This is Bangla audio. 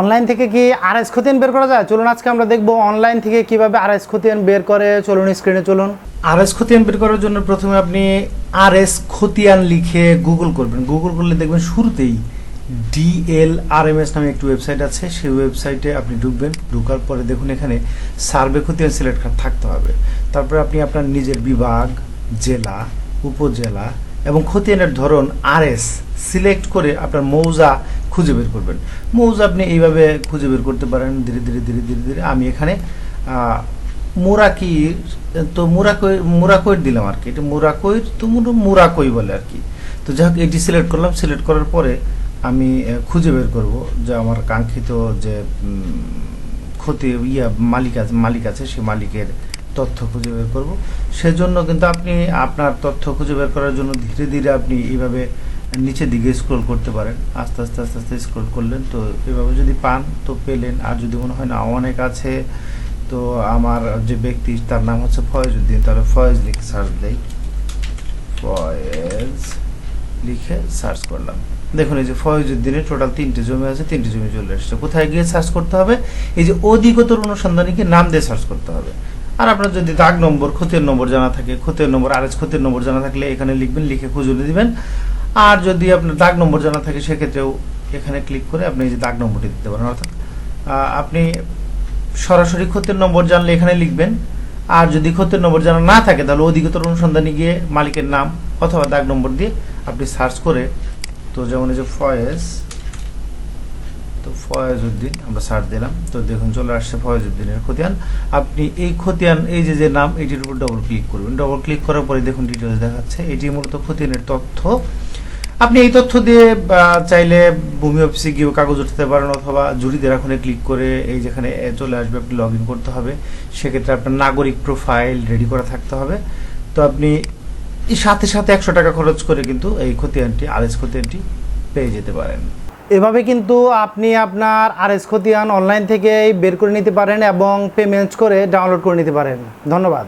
অনলাইন থেকে কি আর এস খতিয়ান বের করা যায়? চলুন আজকে আমরা দেখব অনলাইন থেকে কীভাবে আর এস খতিয়ান বের করে। চলুন স্ক্রিনে চলুন। আর এস খতিয়ান বের করার জন্য প্রথমে আপনি আর এস খতিয়ান লিখে গুগল করবেন। গুগল করলে দেখবেন শুরুতেই ডিএল আর এম এস নামে একটি ওয়েবসাইট আছে। সেই ওয়েবসাইটে আপনি ঢুকবেন। ঢুকার পরে দেখুন এখানে সার্ভে খতিয়ান সিলেক্ট থাকতে হবে। তারপরে আপনি আপনার নিজের বিভাগ, জেলা, উপজেলা এবং খতিয়ানের ধরন আর এস সিলেক্ট করে আপনার মৌজা খুঁজে বের করবেন। মৌজা আপনি এইভাবে খুঁজে বের করতে পারেন, ধীরে ধীরে ধীরে ধীরে ধীরে। আমি এখানে মুরাকির, তো মুরাকই, মুরাকইর দিলাম আর কি। এটা মুরাকইর তো মুর- মুরাকই বলে আর কি। তো যাই হোক, এটি সিলেক্ট করলাম। সিলেক্ট করার পরে আমি খুঁজে বের করব যে আমার কাঙ্ক্ষিত যে ক্ষতি, ইয়া মালিক আছে মালিক আছে সেই মালিকের তথ্য খুঁজে বের করব। সেজন্য কিন্তু আপনি আপনার তথ্য খুঁজে বের করার জন্য ধীরে ধীরে আপনি এইভাবে নিচের দিকে স্ক্রল করতে পারেন। আস্তে আস্তে আস্তে আস্তে স্ক্রল করলেন। তো এভাবে যদি পান, তো পেলেন। আর যদি মনে হয় না অনেক আছে তো আমার যে ব্যক্তি, তার নাম হচ্ছে ফয়েজ উদ্দিন তাহলে ফয়েজ লিখে সার্চ দেই। ফয়েজ লিখে সার্চ করলাম। দেখুন, এই যে ফয়েজ উদ্দিনের টোটাল তিনটে জমি আছে, তিনটে জমি চলে এসেছে। কোথায় গিয়ে সার্চ করতে হবে? এই যে অধিকতর অনুসন্ধানীকে নাম দিয়ে সার্চ করতে হবে। আর আপনার যদি দাগ নম্বর, ক্ষতির নম্বর জানা থাকে, ক্ষতির নম্বর আর এস ক্ষতির নম্বর জানা থাকলে এখানে লিখবেন, লিখে খুঁজে দিবেন। আর যদি আপনার দাগ নম্বর জানা থাকে, সেক্ষেত্রেও এখানে ক্লিক করে আপনি যে দাগ নম্বরটি দিতে পারেন। অর্থাৎ আপনি সরাসরি ক্ষতির নম্বর জানলে এখানে লিখবেন। আর যদি ক্ষতির নম্বর জানা না থাকে, তাহলে অধিকতর অনুসন্ধানে গিয়ে মালিকের নাম অথবা দাগ নম্বর দিয়ে আপনি সার্চ করে, তো যেমন এই যে ফয়েজ, তো ফয়েজ উদ্দিন আমরা সার্চ দিলাম। তো দেখুন, চলে আসছে ফয়েজ উদ্দিনের খতিয়ান। আপনি এই খতিয়ান, এই যে যে নাম, এটির উপর ডবল ক্লিক করবেন। ডবল ক্লিক করার পরে দেখুন ডিটেলস দেখাচ্ছে। এটি মূলত খতিয়ানের তথ্য। আপনি এই তথ্য দিয়ে চাইলে ভূমি অফিসে গিয়েও কাগজ উঠাতে পারেন অথবা জুরিদের এখানে ক্লিক করে এই যেখানে চলে আসবে, আপনি লগ করতে হবে। সেক্ষেত্রে আপনার নাগরিক প্রোফাইল রেডি করা থাকতে হবে। তো আপনি সাথে সাথে একশো টাকা খরচ করে কিন্তু এই খতিয়ানটি আর এস খতিয়ানটি পেয়ে যেতে পারেন। এভাবে কিন্তু আপনি আপনার আর এস খতিয়ান অনলাইন থেকে বের করে নিতে পারেন এবং পেমেন্ট করে ডাউনলোড করে নিতে পারেন। ধন্যবাদ।